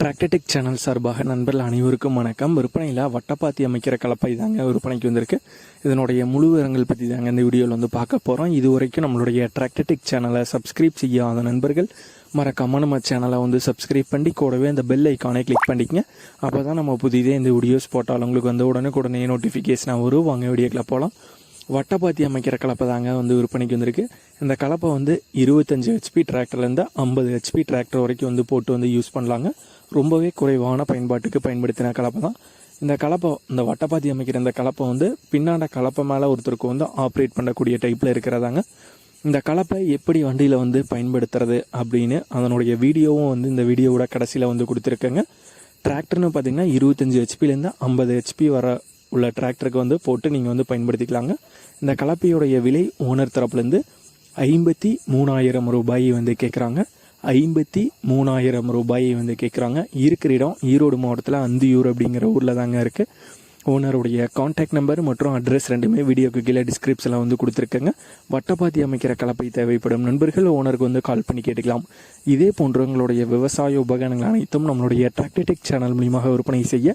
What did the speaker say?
டிராக்டடிக் channel சார்பாக நண்பர்கள் அனைவருக்கும் வணக்கம். விற்பனையில் வட்டப்பாத்தி அமைக்கிற கலப்பை தாங்க விற்பனைக்கு வந்திருக்கு. இதனுடைய முழு விவரங்கள் பற்றி தாங்க இந்த வீடியோவில் வந்து பார்க்க போகிறோம் இது வரைக்கும் நம்மளுடைய ட்ராக்டடிக் சேனலை சப்ஸ்கிரைப் செய்யாத நண்பர்கள் மறக்காம நம்ம சேனலை வந்து சப்ஸ்கிரைப் பண்ணி கூடவே அந்த பெல் ஐக்கானை கிளிக் பண்ணிக்கங்க. அப்போ தான் நம்ம புதிதே இந்த வீடியோஸ் போட்டாலும் உங்களுக்கு வந்து உடனே நோட்டிஃபிகேஷனாக வரும். வாங்க வீடியோக்கில் போகலாம் வட்டப்பாத்தி அமைக்கிற கலப்பை தாங்க வந்து விற்பனைக்கு வந்திருக்கு. இந்த கலப்பை வந்து இருபத்தஞ்சி ஹெச்பி டிராக்டர்லேருந்து ஐம்பது ஹெச்பி டிராக்டர் வரைக்கும் வந்து போட்டு வந்து யூஸ் பண்ணலாங்க. ரொம்பவே குறைவான பயன்பாட்டுக்கு பயன்படுத்தின கலப்பை தான். இந்த கலப்பை இந்த வட்டப்பாத்தி அமைக்கிற இந்த கலப்பை வந்து பின்னாண்ட கலப்பை மேலே ஒருத்தருக்கு வந்து ஆப்ரேட் பண்ணக்கூடிய டைப்பில் இருக்கிறதாங்க. இந்த கலப்பை எப்படி வண்டியில் வந்து பயன்படுத்துறது அப்படின்னு அதனுடைய வீடியோவும் வந்து இந்த வீடியோவோட கடைசியில் வந்து கொடுத்துருக்கேங்க. டிராக்டர்னு பார்த்தீங்கன்னா இருபத்தஞ்சி ஹெச்பிலேருந்து ஐம்பது ஹெச்பி வர உள்ள டிராக்டருக்கு வந்து போட்டு நீங்கள் வந்து பயன்படுத்திக்கலாங்க. இந்த கலப்பையுடைய விலை ஓனர் தரப்புலேருந்து ஐம்பத்தி மூணாயிரம் ரூபாய் வந்து கேட்குறாங்க ஐம்பத்தி மூணாயிரம் ரூபாய் வந்து கேட்குறாங்க இருக்கிற இடம் ஈரோடு மாவட்டத்தில் அந்தியூர் அப்படிங்கிற ஊரில் தாங்க இருக்குது ஓனருடைய காண்டாக்ட் நம்பர் மற்றும் அட்ரஸ் ரெண்டுமே வீடியோக்கு கீழே டிஸ்கிரிப்ஷனில் வந்து கொடுத்துருக்கேங்க. வட்டப்பாத்தி அமைக்கிற கலப்பை தேவைப்படும் நண்பர்கள் ஓனருக்கு வந்து கால் பண்ணி கேட்டுக்கலாம். இதே போன்றவங்களுடைய விவசாய உபகரணங்கள் அனைத்தும் நம்மளுடைய டிராக்டடிக் சேனல் மூலியமாக விற்பனை செய்ய